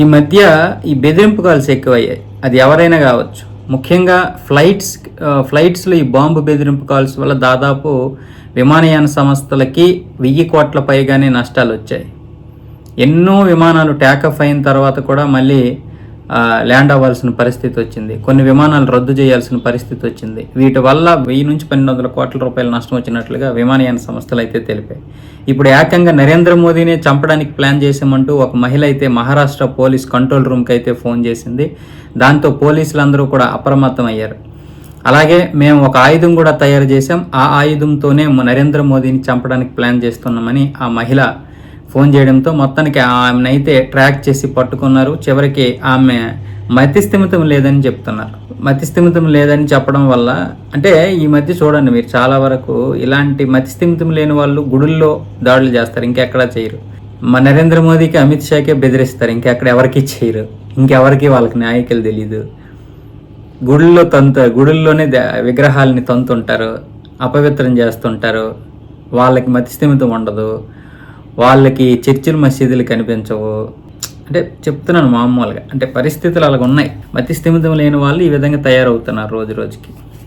ఈ మధ్య ఈ బెదిరింపు కాల్స్ ఎక్కువయ్యాయి. అది ఎవరైనా కావచ్చు. ముఖ్యంగా ఫ్లైట్స్ ఫ్లైట్స్లో ఈ బాంబు బెదిరింపు కాల్స్ వల్ల దాదాపు విమానయాన సంస్థలకి వెయ్యి కోట్ల పైగానే నష్టాలు వచ్చాయి ఎన్నో విమానాలు ట్యాకఫ్ అయిన తర్వాత కూడా మళ్ళీ ల్యాండ్ అవ్వాల్సిన పరిస్థితి వచ్చింది. కొన్ని విమానాలు రద్దు చేయాల్సిన పరిస్థితి వచ్చింది. వీటి వల్ల వెయ్యి నుంచి పన్నెండు వందల కోట్ల రూపాయల నష్టం వచ్చినట్లుగా విమానయాన సంస్థలు అయితే తెలిపాయి. ఇప్పుడు ఏకంగా నరేంద్ర మోదీనే చంపడానికి ప్లాన్ చేసామంటూ ఒక మహిళ అయితే మహారాష్ట్ర పోలీస్ కంట్రోల్ రూమ్కి అయితే ఫోన్ చేసింది. దాంతో పోలీసులందరూ కూడా అప్రమత్తం అయ్యారు. అలాగే మేము ఒక ఆయుధం కూడా తయారు చేసాం ఆ ఆయుధంతోనే నరేంద్ర మోదీని చంపడానికి ప్లాన్ చేస్తున్నామని ఆ మహిళ ఫోన్ చేయడంతో మొత్తానికి ఆమెనైతే ట్రాక్ చేసి పట్టుకున్నారు. చివరికి ఆమె మతిస్థిమితం లేదని చెప్తున్నారు. మతిస్థిమితం లేదని చెప్పడం వల్ల అంటే ఈ మధ్య చూడండి మీరు చాలా వరకు ఇలాంటి మతిస్థిమితం లేని వాళ్ళు గుడుల్లో దాడులు చేస్తారు ఇంకెక్కడా చేయరు. మా నరేంద్ర మోదీకి అమిత్ షాకే బెదిరిస్తారు ఇంకెక్కడ ఎవరికి చేయరు ఇంకెవరికి వాళ్ళకి నాయకులు తెలియదు గుడుల్లో తంతు గుడుల్లోనే విగ్రహాలని తంతుంటారు అపవిత్రం చేస్తుంటారు వాళ్ళకి మతిస్థిమితం ఉండదు. వాళ్ళకి చర్చిలు మసీదులు కనిపించవు. అంటే చెప్తున్నాను మామూలుగా. అంటే పరిస్థితులు అలాగ ఉన్నాయి మతిస్థిమితం లేని వాళ్ళు ఈ విధంగా తయారవుతున్నారు రోజు రోజుకి.